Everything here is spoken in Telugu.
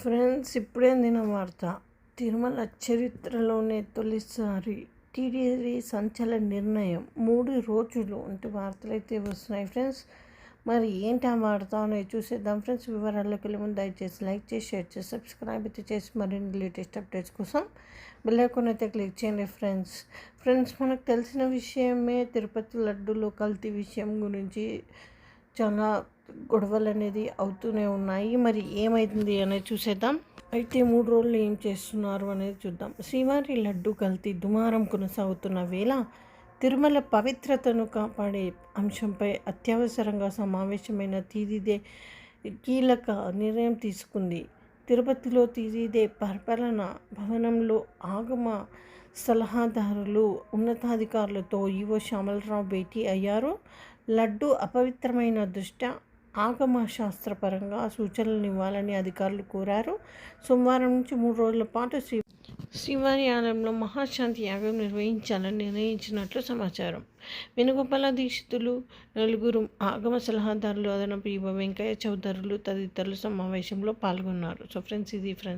ఫ్రెండ్స్ ఇప్పుడే దిన వార్త. తిరుమల చరిత్రలోనే తొలిసారి టీడీడీ సంచలన నిర్ణయం. మూడు రోజులు అంటే వార్తలు అయితే వస్తున్నాయి ఫ్రెండ్స్. మరి ఏంటి ఆ వార్త అనేది చూసేద్దాం ఫ్రెండ్స్. వివరాల్లోకి వెళ్ళి ముందు దయచేసి లైక్ చేసి షేర్ చేసి సబ్స్క్రైబ్ అయితే చేసి మరిన్ని లేటెస్ట్ అప్డేట్స్ కోసం బెల్లైకాన్ అయితే క్లిక్ చేయండి ఫ్రెండ్స్. ఫ్రెండ్స్ మనకు తెలిసిన విషయమే తిరుపతి లడ్డూలో కల్తీ విషయం గురించి చాలా గొడవలు అనేది అవుతూనే ఉన్నాయి. మరి ఏమైంది అనేది చూసేద్దాం. అయితే మూడు రోజులు ఏం చేస్తున్నారు అనేది చూద్దాం. శ్రీవారి లడ్డు కల్తీ దుమారం కొనసాగుతున్న వేళ తిరుమల పవిత్రతను కాపాడే అంశంపై అత్యవసరంగా సమావేశమైన తీదిదే కీలక నిర్ణయం తీసుకుంది. తిరుపతిలో తీదిదే పరిపాలన భవనంలో ఆగమ సలహాదారులు ఉన్నతాధికారులతో ఈవో శ్యామలరావు భేటీ అయ్యారు. లడ్డు అపవిత్రమైన దృష్ట్యా ఆగమ శాస్త్రపరంగా సూచనలు ఇవ్వాలని అధికారులు కోరారు. సోమవారం నుంచి మూడు రోజుల పాటు శ్రీ శ్రీవారి ఆలయంలో మహాశాంతి యాగం నిర్వహించాలని నిర్ణయించినట్లు సమాచారం. వెనుగోపాల దీక్షితులు నలుగురు ఆగమ సలహాదారులు అదనపు యువ వెంకయ్య చౌదరులు తదితరులు సమావేశంలో పాల్గొన్నారు. సో ఫ్రెండ్స్ ఇది ఫ్రెండ్స్.